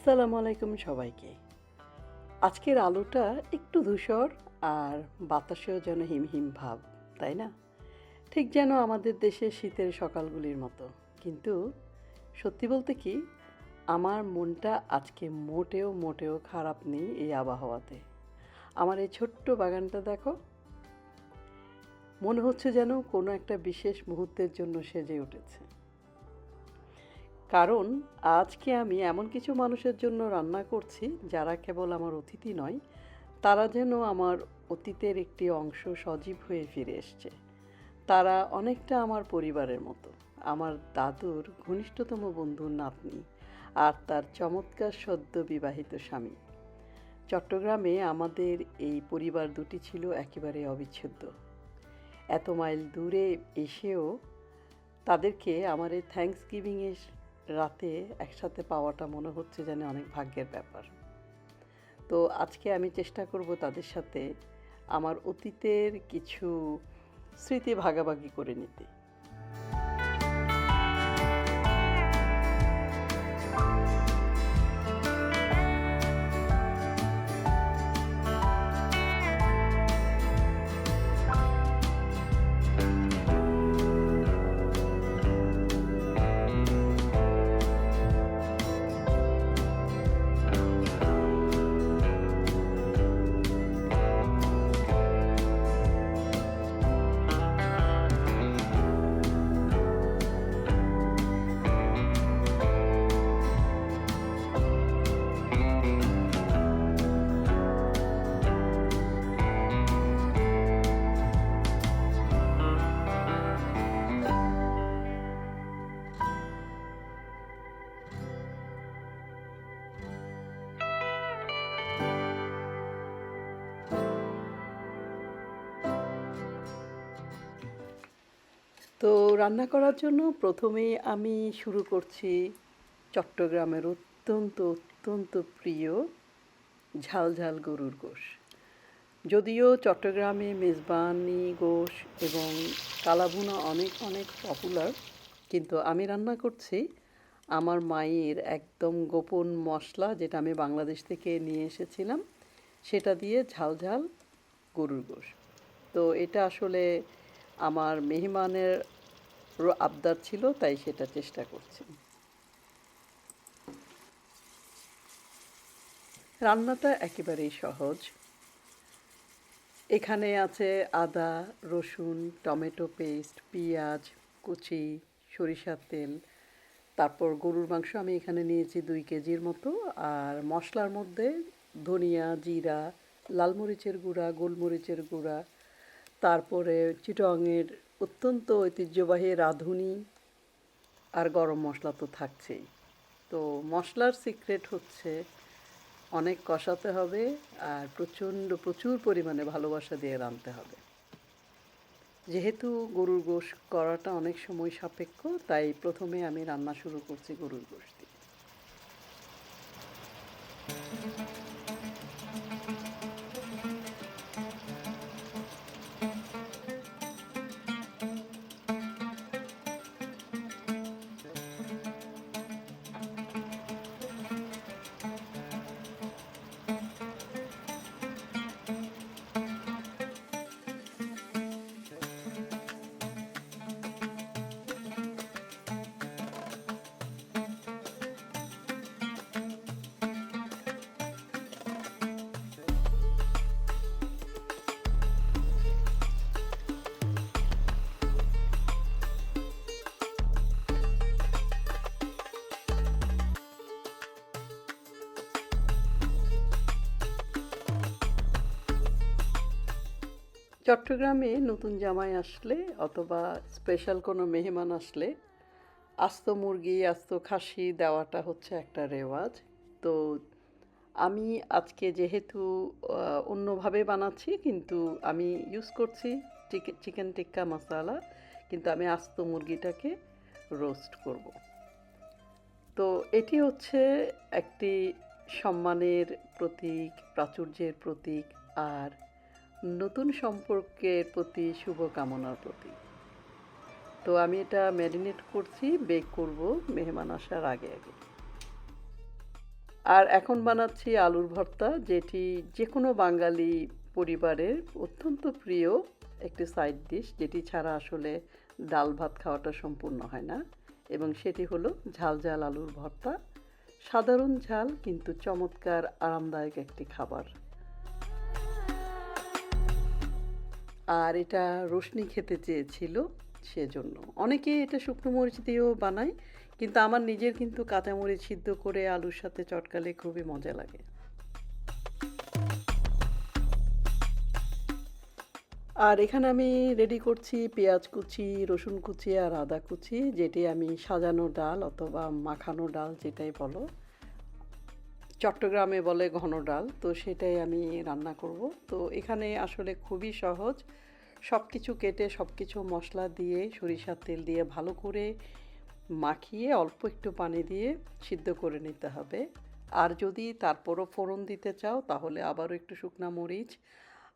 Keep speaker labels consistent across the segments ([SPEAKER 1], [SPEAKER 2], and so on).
[SPEAKER 1] আসসালামু আলাইকুম সবাইকে। আজকের আলোটা একটু ধূসর আর বাতাসেও যেন হিমহিম ভাব, তাই না? ঠিক যেন আমাদের দেশে শীতের সকালগুলির মতো। কিন্তু সত্যি বলতে কি, আমার মনটা আজকে মোটেও মোটেও খারাপ নেই এই আবহাওয়াতে। আমার এই ছোট্ট বাগানটা দেখো। মনে হচ্ছে যেন কোনো একটা বিশেষ মুহূর্তের জন্য সেজে উঠেছে। কারণ, আজকে আমি এমন কিছু মানুষের জন্য রান্না করছি যারা কেবল আমার অতিথি নয়, তারা যেন আমার অতীতের একটি অংশ সজীব হয়ে ফিরে এসছে। তারা অনেকটা আমার পরিবারের মতো। আমার দাদুর ঘনিষ্ঠতম বন্ধুর নাতনি আর তার চমৎকার সদ্য বিবাহিত স্বামী। চট্টগ্রামে আমাদের এই পরিবার দুটি ছিল একেবারে অবিচ্ছেদ্য। এত মাইল দূরে এসেও তাদেরকে আমার এই থ্যাঙ্কস গিভিংয়ের রাতে একসাথে পাওয়াটা মনে হচ্ছে যেন অনেক ভাগ্যের ব্যাপার। তো আজকে আমি চেষ্টা করব তাদের সাথে আমার অতীতের কিছু স্মৃতি ভাগাভাগি করে নিতে। রান্না করার জন্য প্রথমেই আমি শুরু করছি চট্টগ্রামের অত্যন্ত অত্যন্ত প্রিয় ঝাল ঝাল গরুর গোশ। যদিও চট্টগ্রামে মেজবানি গোশ এবং কালাভুনা অনেক অনেক পপুলার কিন্তু আমি রান্না করছি আমার মায়ের একদম গোপন মশলা যেটা আমি বাংলাদেশ থেকে নিয়ে এসেছিলাম, সেটা দিয়ে ঝাল ঝাল গরুর গোশ। তো এটা আসলে আমার মেহমানের আবদার ছিল, তাই সেটা চেষ্টা করছি। রান্নাটা একেবারেই সহজ। এখানে আছে আদা, রসুন, টমেটো পেস্ট, পেঁয়াজ, কুচি, সরিষার তেল। তারপর গরুর মাংস আমি এখানে নিয়েছি দুই কেজির মতো। আর মশলার মধ্যে ধনিয়া, জিরা, লাল মরিচের গুঁড়া, গোলমরিচের গুঁড়া। তারপরে চিটংয়ের অত্যন্ত ঐতিহ্যবাহী রাঁধুনি আর গরম মশলা তো থাকছেই। তো মশলার সিক্রেট হচ্ছে অনেক কষাতে হবে আর প্রচণ্ড প্রচুর পরিমাণে ভালোবাসা দিয়ে রাঁধতে হবে। যেহেতু গরুর গোশ করাটা অনেক সময় সাপেক্ষ, তাই প্রথমে আমি রান্না শুরু করছি গরুর গোশ দিয়ে। চট্টগ্রামে নতুন জামাই আসলে অথবা স্পেশাল কোনো মেহমান আসলে, আস্ত মুরগি, আস্ত খাসি দেওয়াটা হচ্ছে একটা রেওয়াজ। তো আমি আজকে যেহেতু অন্যভাবে বানাচ্ছি, কিন্তু আমি ইউজ করছি চিকেন টিক্কা মশালা কিন্তু আমি আস্ত মুরগিটাকে রোস্ট করব। তো এটি হচ্ছে একটি সম্মানের প্রতীক, প্রাচুর্যের প্রতীক, আর নতুন সম্পর্কের প্রতি শুভকামনার প্রতি তো আমি এটা ম্যারিনেট করছি, বেক করব মেহমান আসার আগে আগে। আর এখন বানাচ্ছি আলুর ভর্তা, যেটি যে কোনো বাঙালি পরিবারের অত্যন্ত প্রিয় একটি সাইড ডিশ যেটি ছাড়া আসলে ডাল ভাত খাওয়াটা সম্পূর্ণ হয় না। এবং সেটি হলো ঝাল ঝাল আলুর ভর্তা। সাধারণ ঝাল, কিন্তু চমৎকার, আরামদায়ক একটি খাবার। আর এটা রোশনি খেতে চেয়েছিল সেজন্য। অনেকে এটা শুকনো মরিচ দিয়েও বানায়, কিন্তু আমার নিজের কিন্তু কাঁচামরিচ সিদ্ধ করে আলুর সাথে চটকালে খুবই মজা লাগে। আর এখানে আমি রেডি করছি পেঁয়াজ কুচি, রসুন কুচি আর আদা কুচি, যেটি আমি সাজানো ডাল অথবা মাখানো ডাল যেটাই বলো। চট্টগ্রামে বলে ঘন ডাল, তো সেটাই আমি রান্না করব। তো এখানে আসলে খুবই সহজ সব কিছু কেটে সব কিছু মশলা দিয়ে, সরিষার তেল দিয়ে ভালো করে মাখিয়ে অল্প একটু পানি দিয়ে সিদ্ধ করে নিতে হবে। আর যদি তারপরও ফোড়ন দিতে চাও, তাহলে আবারও একটু শুকনা মরিচ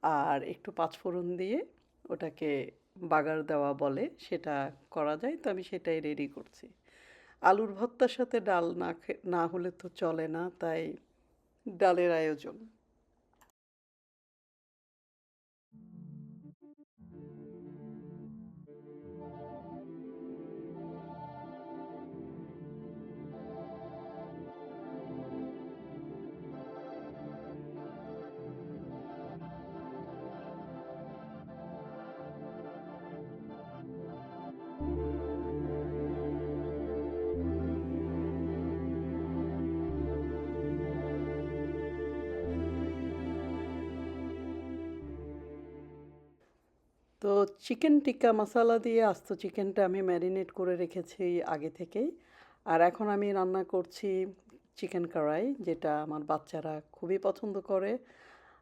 [SPEAKER 1] আর একটু পাঁচফোড়ন দিয়ে ওটাকে বাগার দেওয়া বলে, সেটা করা যায়। তো আমি সেটাই রেডি করছি। আলুর ভর্তার সাথে ডাল না না হলে তো চলে না, তাই ডালের আয়োজন। চিকেন টিক্কা মশলা দিয়ে আস্ত চিকেনটা আমি ম্যারিনেট করে রেখেছি আগে থেকেই। আর এখন আমি রান্না করছি চিকেন কড়াই, যেটা আমার বাচ্চারা খুবই পছন্দ করে।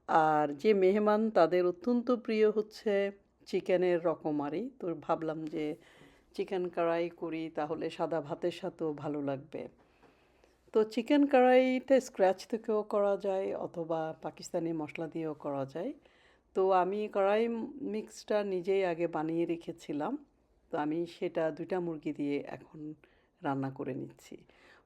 [SPEAKER 1] আর যে মেহমান, তাদের অত্যন্ত প্রিয় হচ্ছে চিকেনের রকমারি। তো ভাবলাম যে চিকেন কড়াই করি, তাহলে সাদা ভাতের সাথেও ভালো লাগবে। তো চিকেন কড়াইটা স্ক্র্যাচ থেকেও করা যায়, অথবা পাকিস্তানি মশলা দিয়েও করা যায়। তো আমি কড়াই মিক্সটা নিজেই আগে বানিয়ে রেখেছিলাম। তো আমি সেটা দুইটা মুরগি দিয়ে এখন রান্না করে নিচ্ছি।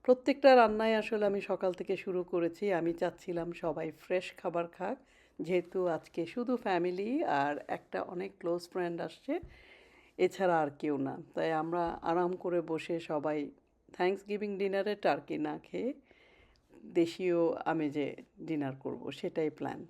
[SPEAKER 1] প্রত্যেকটা রান্নায় আসলে আমি সকাল থেকে শুরু করেছি। আমি চাচ্ছিলাম সবাই ফ্রেশ খাবার খাক। যেহেতু আজকে শুধু ফ্যামিলি আর একটা অনেক ক্লোজ ফ্রেন্ড আসছে, এছাড়া আর কেউ না। তাই আমরা আরাম করে বসে সবাই থ্যাঙ্কস গিভিং ডিনারে টার্কি না খেয়ে দেশীয় আমেজে ডিনার করব, সেটাই প্ল্যান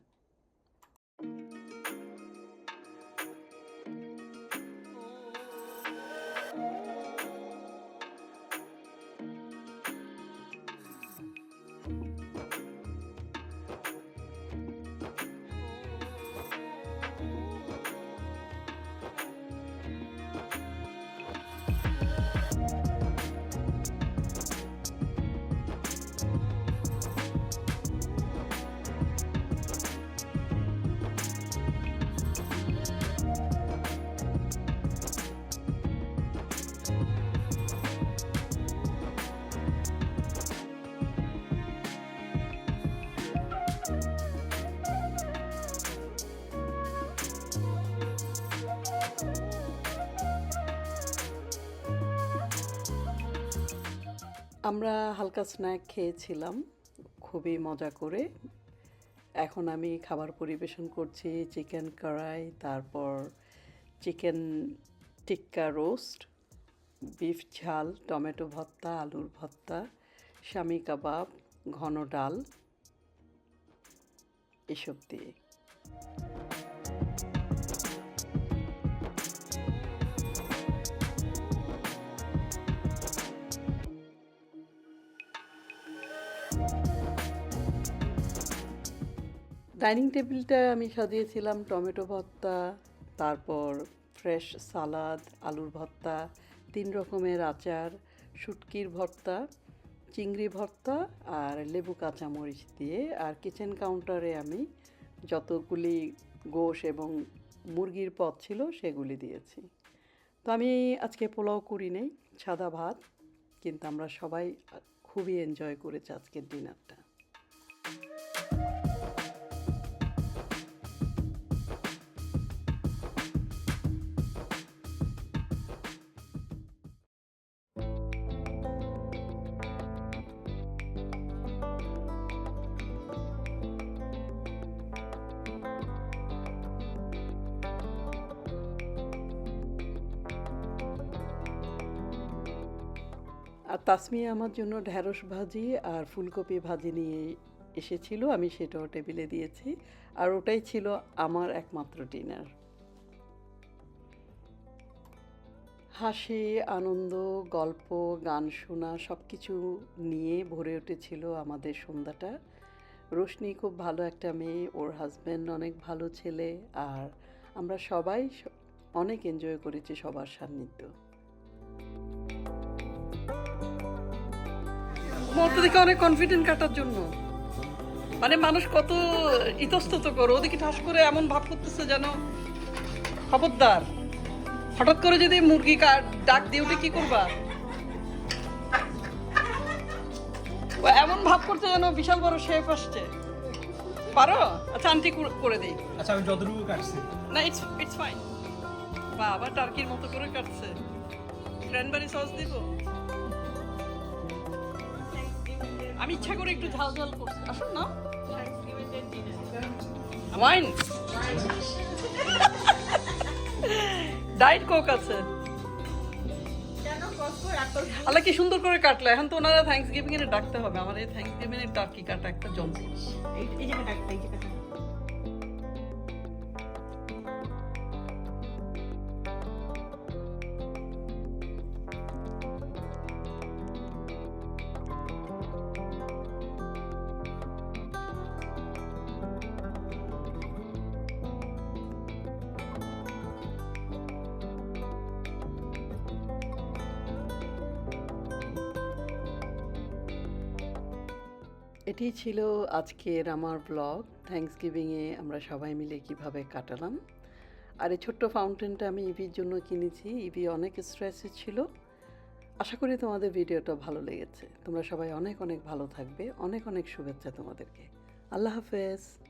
[SPEAKER 1] আমরা হালকা স্ন্যাক খেয়েছিলাম, খুবই মজা করে। এখন আমি খাবার পরিবেশন করছি চিকেন কড়াই, তারপর চিকেন টিক্কা রোস্ট, বিফ ঝাল, টমেটো ভর্তা, আলুর ভর্তা স্বামী কাবাব, ঘন ডাল, এসব দিয়ে। ডাইনিং টেবিলটা আমি সাজিয়েছিলাম টমেটো ভর্তা, তারপর ফ্রেশ সালাদ, আলুর ভর্তা, তিন রকমের আচার, শুটকির ভর্তা, চিংড়ি ভর্তা আর লেবু কাঁচামরিচ দিয়ে আর কিচেন কাউন্টারে আমি যতগুলি গোশ এবং মুরগির পদ ছিল সেগুলি দিয়েছি। তো আমি আজকে পোলাও করি নেই, সাদা ভাত, কিন্তু আমরা সবাই খুবই এনজয় করেছি আজকের ডিনারটা আর তাসমিয়া আমার জন্য ঢ্যাঁড়স ভাজি আর ফুলকপি ভাজি নিয়ে এসেছিল, আমি সেটাও টেবিলে দিয়েছি। আর ওটাই ছিল আমার একমাত্র ডিনার। হাসি, আনন্দ, গল্প, গান শোনা সব কিছু নিয়ে ভরে উঠেছিল আমাদের সন্ধ্যাটা। রোশনি খুব ভালো একটা মেয়ে, ওর হাজব্যান্ড অনেক ভালো ছেলে, আর আমরা সবাই অনেক এনজয় করেছি সবার সান্নিধ্য। মুহূর্ত দেখে অনেক কনফিডেন্ট কাটার জন্য। মানে মানুষ কত ইতস্তত করো ওদিকে ঠাস করে এমন ভাব করতেছে যেন খবরদার। হঠাৎ করে যদি মুরগি ডাক দিয়ে উঠে কি করবা? এমন ভাব করছে যেন বিশাল বড় শেফ আসছে। পারো? আচ্ছা আন্টি করে- দিই।
[SPEAKER 2] আচ্ছা আমি যতটুকু কাটছি।
[SPEAKER 1] না ইটস ইটস ফাইন বা আবার টার্কির মতো করে কাটছে। ক্র্যানবেরি সস দিব। আমি ইচ্ছা করে একটু ঝাল ঝাল করছি আসুন না ওয়াইন ডাইট কোক আছে আল্লাহ কি সুন্দর করে কাটলো এখন তো ওনারা থ্যাংকস গিভিং এর ডাকতে হবে আমার এই থ্যাংকস গিভিং এর টার্কি কাটা একটা যন্ত্র এটি ছিল আজকের আমার ব্লগ থ্যাংকস গিভিংয়ে আমরা সবাই মিলে কীভাবে কাটালাম। আর এই ছোট্ট ফাউন্টেনটা আমি ইভির জন্য কিনেছি। ইভি অনেক স্ট্রেসে ছিল। আশা করি তোমাদের ভিডিওটা ভালো লেগেছে। তোমরা সবাই অনেক অনেক ভালো থাকবে। অনেক অনেক শুভেচ্ছা তোমাদেরকে। আল্লাহ হাফেজ।